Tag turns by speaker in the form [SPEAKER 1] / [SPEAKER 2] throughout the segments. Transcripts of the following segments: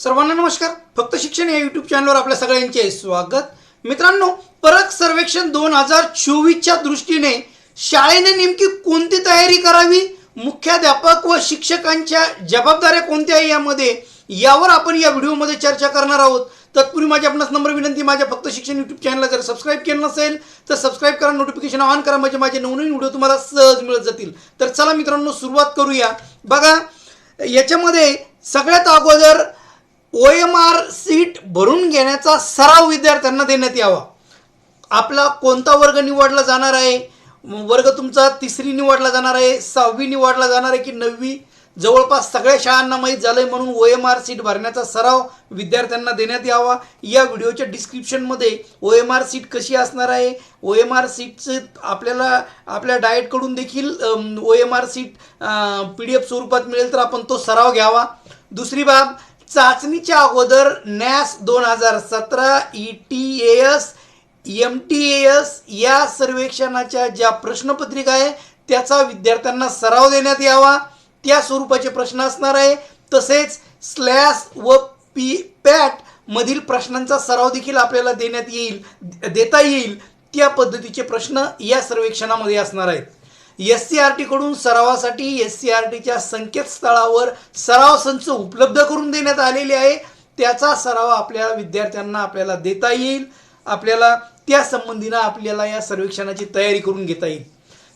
[SPEAKER 1] सर्वांना नमस्कार. फक्त शिक्षण या युट्यूब चॅनलवर आपल्या सगळ्यांचे स्वागत. मित्रांनो परक सर्वेक्षण दोन हजार चोवीसच्या दृष्टीने शाळेने नेमकी कोणती तयारी करावी? मुख्याध्यापक व शिक्षकांच्या जबाबदाऱ्या कोणत्या आहे यामध्ये? यावर आपण या व्हिडिओमध्ये चर्चा करणार आहोत. तत्पूर्वी माझी आपणास नम्र विनंती माझ्या फक्त शिक्षण युट्यूब चॅनलला जर सबस्क्राईब केलं नसेल तर सबस्क्राईब करा नोटिफिकेशन ऑन करा म्हणजे माझे नवनवीन व्हिडिओ तुम्हाला सहज मिळत जातील. तर चला मित्रांनो सुरुवात करूया. बघा याच्यामध्ये सगळ्यात अगोदर ओ एम आर सीट भरून घेण्याचा सराव विद्यार्थ्यांना देण्यात यावा. आपला कोणता वर्ग निवडला जाणार आहे? वर्ग तुमचा तिसरी निवडला जाणार आहे सहावी निवडला जाणार आहे की नववी? जवळपास सगळ्या शाळांना माहीत झालंय म्हणून ओ एम आर सीट भरण्याचा सराव विद्यार्थ्यांना देण्यात यावा. या व्हिडिओच्या डिस्क्रिप्शनमध्ये ओ एम आर सीट कशी असणार आहे? ओ एम आर सीटचं आपल्याला आपल्या डाएटकडून देखील O M R sheet P D F स्वरूपात मिळेल तर आपण तो सराव घ्यावा. दुसरी बाब चाचणीच्या अगोदर नॅस दोन हजार सतरा E T S M T S या सर्वेक्षणाच्या ज्या प्रश्नपत्रिका आहे त्याचा विद्यार्थ्यांना सराव देण्यात यावा. त्या स्वरूपाचे प्रश्न असणार आहे. तसेच स्लॅस व पी पॅट मधील प्रश्नांचा सराव देखील आपल्याला देण्यात येईल देता येईल. त्या पद्धतीचे प्रश्न या सर्वेक्षणामध्ये असणार आहेत. एस सी आर टीकडून सरावासाठी एस सी आर टीच्या संकेतस्थळावर सराव संच उपलब्ध करून देण्यात आलेले आहे. त्याचा सराव आपल्या विद्यार्थ्यांना आपल्याला देता येईल. आपल्याला त्या संबंधीनं आपल्याला या सर्वेक्षणाची तयारी करून घेता येईल.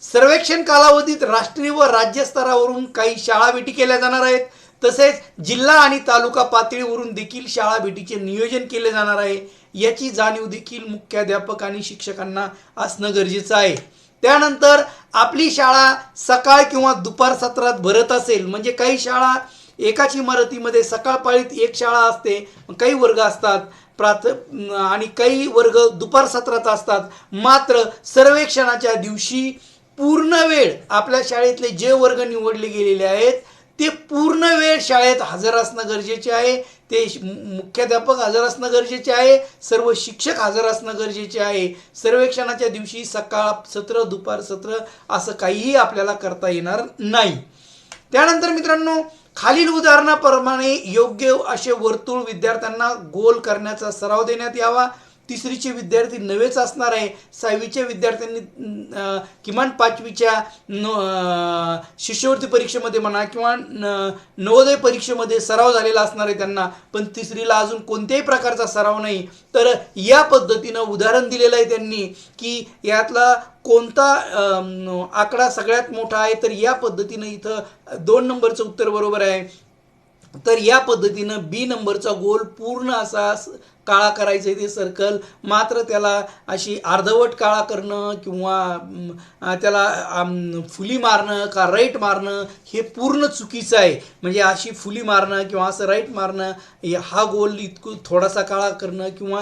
[SPEAKER 1] सर्वेक्षण कालावधीत राष्ट्रीय व राज्य स्तरावरून काही शाळा भेटी केल्या जाणार आहेत. तसेच जिल्हा आणि तालुका पातळीवरून देखील शाळा भेटीचे नियोजन केले जाणार आहे. याची जाणीव देखील मुख्याध्यापक आणि शिक्षकांना असणं गरजेचं आहे. त्यानंतर आपली शाळा सकाळ किंवा दुपार सत्रात भरत असेल म्हणजे काही शाळा एकाच इमारतीमध्ये सकाळ पाळीत एक शाळा असते काही वर्ग असतात प्राथ आणि काही वर्ग दुपार सत्रात असतात. मात्र सर्वेक्षणाच्या दिवशी पूर्ण वेळ आपल्या शाळेतले जे वर्ग निवडले गेलेले आहेत ते पूर्ण वेळ शाळेत हजर असणं गरजेचे आहे. ते मुख्याध्यापक हजर असणं गरजेचे आहे सर्व शिक्षक हजर असणं गरजेचे आहे. सर्वेक्षणाच्या दिवशी सकाळ सत्र दुपार सत्र असं काहीही आपल्याला करता येणार नाही. त्यानंतर मित्रांनो खालील उदाहरणाप्रमाणे योग्य असे वर्तुळ विद्यार्थ्यांना गोल करण्याचा सराव देण्यात यावा. तिसरीचे विद्यार्थी नवेच असणार आहे. सहावीच्या विद्यार्थ्यांनी किमान पाचवीच्या न शिष्यवृत्ती परीक्षेमध्ये म्हणा किंवा न- नवोदय परीक्षेमध्ये सराव झालेला असणार आहे त्यांना. पण तिसरीला अजून कोणत्याही प्रकारचा सराव नाही. तर या पद्धतीनं उदाहरण दिलेलं आहे त्यांनी की यातला कोणता आकडा सगळ्यात मोठा आहे तर या पद्धतीनं इथं दोन नंबरचं उत्तर बरोबर आहे. तर या पद्धतीनं बी नंबरचा गोल पूर्ण असा काळा करायचं आहे ते सर्कल. मात्र त्याला अशी अर्धवट काळा करणं किंवा त्याला फुली मारणं का राईट मारणं हे पूर्ण चुकीचं आहे. म्हणजे अशी फुली मारणं किंवा असं राईट मारणं हा गोल इतकं थोडासा काळा करणं किंवा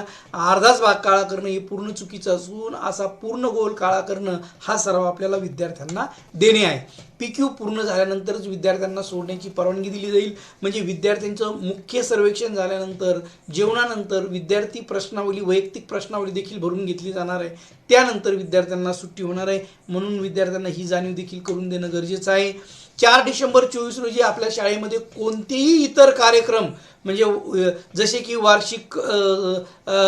[SPEAKER 1] अर्धाच भाग काळा करणं हे पूर्ण चुकीचं असून असा पूर्ण गोल काळा करणं हा सराव आपल्याला विद्यार्थ्यांना देणे आहे. पी क्यू पूर्ण झाल्यानंतरच विद्यार्थ्यांना सोडण्याची परवानगी दिली जाईल. म्हणजे विद्यार्थ्यांचं मुख्य सर्वेक्षण झाल्यानंतर जेवणानंतर विद्यार्थी प्रश्नावली वैयक्तिक प्रश्नावली देखील भरून घेतली जाणार आहे. त्यानंतर विद्यार्थ्यांना सुट्टी होणार आहे. म्हणून विद्यार्थ्यांना ही जाणीव देखील करून देणं गरजेचं आहे. चार डिसेंबर चोवीस रोजी आपल्या शाळेमध्ये कोणतेही इतर कार्यक्रम म्हणजे जसे की वार्षिक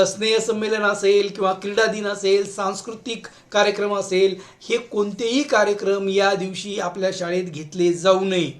[SPEAKER 1] स्नेहसंमेलन असेल किंवा क्रीडा दिन असेल सांस्कृतिक कार्यक्रम असेल हे कोणतेही कार्यक्रम या दिवशी आपल्या शाळेत घेतले जाऊ नये.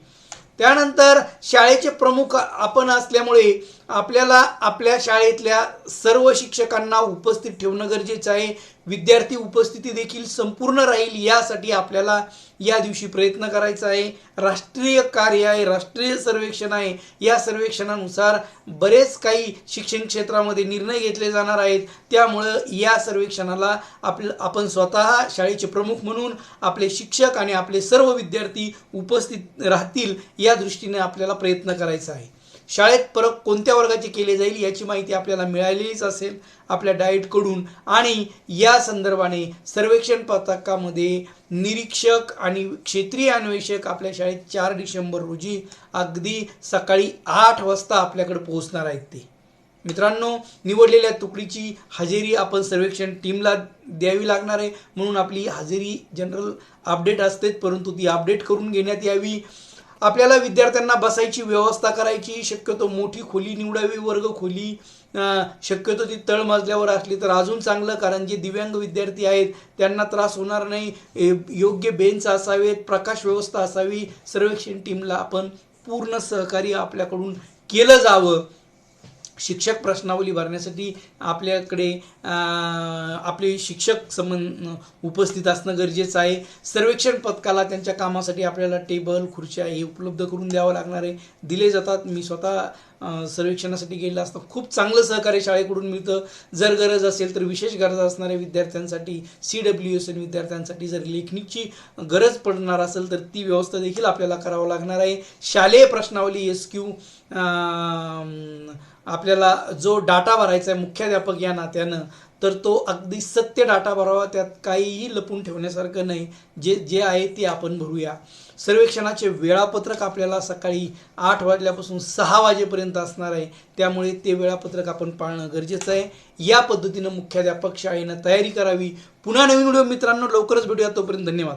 [SPEAKER 1] त्यानंतर शाळेचे प्रमुख आपण असल्यामुळे आपल्याला आपल्या शाळेतल्या सर्व शिक्षकांना उपस्थित ठेवणं गरजेचं आहे. विद्यार्थी उपस्थिती देखील संपूर्ण राहील यासाठी आपल्याला या दिवशी प्रयत्न करायचा आहे. राष्ट्रीय कार्य आहे राष्ट्रीय सर्वेक्षण आहे. या सर्वेक्षणानुसार बरेच काही शिक्षण क्षेत्रामध्ये निर्णय घेतले जाणार आहेत. त्यामुळं या सर्वेक्षणाला आप आपण स्वतः शाळेचे प्रमुख म्हणून आपले शिक्षक आणि आपले सर्व विद्यार्थी उपस्थित राहतील या दृष्टीने आपल्याला प्रयत्न करायचा आहे. शाळेत परत कोणत्या वर्गाची केले जाईल याची माहिती आपल्याला मिळालेलीच असेल आपल्या डाएटकडून आणि या संदर्भाने सर्वेक्षण पथकामध्ये निरीक्षक आणि क्षेत्रीय अन्वेषक आपल्या शाळेत चार डिसेंबर रोजी अगदी सकाळी आठ वाजता आपल्याकडे पोहोचणार आहेत ते. मित्रांनो निवडलेल्या तुकडीची हजेरी आपण सर्वेक्षण टीमला द्यावी लागणार आहे. म्हणून आपली हजेरी जनरल अपडेट असतेच परंतु ती अपडेट करून घेण्यात यावी. आपल्याला विद्यार्थ्यांना बसायची व्यवस्था करायची शक्यतो मोठी खोली निवडावी वर्ग खोली शक्यतो ती तळमजल्यावर असली तर अजून चांगलं कारण जे दिव्यांग विद्यार्थी आहेत त्यांना त्रास होणार नाही. योग्य बेंच असावेत प्रकाश व्यवस्था असावी. सर्वेक्षण टीमला आपण पूर्ण सहकार्य आपल्याकडून केलं जावं. शिक्षक प्रश्नावली भरण्यासाठी आपल्याकडे आपले शिक्षक संबंध उपस्थित असणं गरजेचं आहे. सर्वेक्षण पथकाला त्यांच्या कामासाठी आपल्याला टेबल खुर्च्या हे उपलब्ध करून द्यावं लागणार आहे. दिले जातात. मी स्वतः सर्वेक्षणासाठी गेलेलं असतं. खूप चांगलं सहकार्य शाळेकडून मिळतं. जर गरज असेल तर विशेष गरज असणाऱ्या विद्यार्थ्यांसाठी सी डब्ल्यू एस एन विद्यार्थ्यांसाठी जर लेखणीची गरज पडणार असेल तर ती व्यवस्था देखील आपल्याला करावं लागणार आहे. शालेय प्रश्नावली एस क्यू आपल्याला जो डाटा भरायचा आहे मुख्याध्यापक या नात्यानं तर तो अगदी सत्य डाटा भरावा त्यात काहीही लपून ठेवण्यासारखं नाही. जे जे आहे ते आपण भरूया. सर्वेक्षणाचे वेळापत्रक आपल्याला सकाळी आठ वाजल्यापासून सहा वाजेपर्यंत असणार आहे. त्यामुळे ते वेळापत्रक आपण पाळणं गरजेचं आहे. या पद्धतीनं मुख्याध्यापक शाळेनं तयारी करावी. पुन्हा नवीन व्हिडिओ मित्रांनो लवकरच भेटूया. तोपर्यंत धन्यवाद.